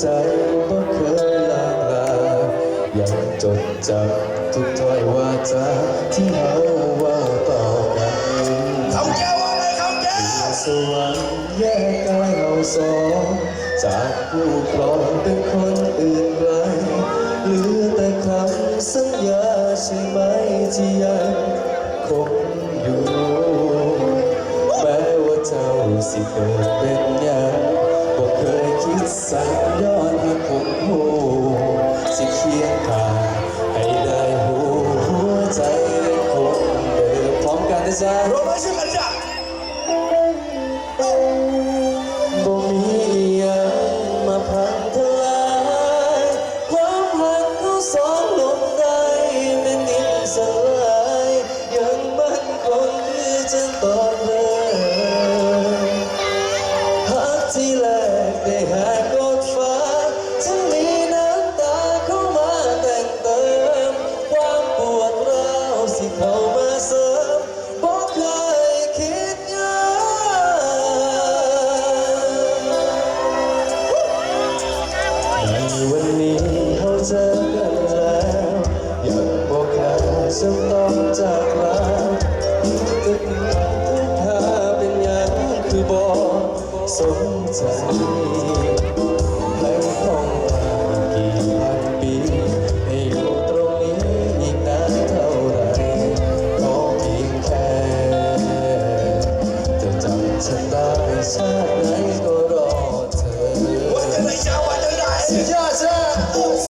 ใจบ่เคยลาลายังจดจำทุกถ้วาจาที่เฮาว่าต่อกันเแก้วอะไรเแก้วสวรรค์แยกกาเฮาสอจากผู้ครองเป็นคนอื่นไกล สัญญาใช่ไหมที่ยังคงอยู่ แม้ว่าเจ้าสิเกิดเป็นยังบ่เคยคิดสั่งย้อนใหักผมหูสิเคียงข้างให้ได้หูหัวใจคงเดิมพร้อมกันนะจ๊ะโรมาชื่อกันจ้ะ ที่แรกได้หากกดฟ้าฉันมีน้ำตาเข้ามาแต่งเติม ความปวดร้าวสิเข้ามาเสริมบ่เคยคิดยังในวันนี้เขาเจอกันแล้วยังบอกแค่ฉันต้องจากลาตึก ทุกท่าเป็นองกสนใจให้ห้องทางกี่พันปีให้อยู่ตรงนี้อีกนานเท่าไรขอเพียงแค่จะจำฉันได้ชาติไหนก็รอเธอว่าจะไหนจ้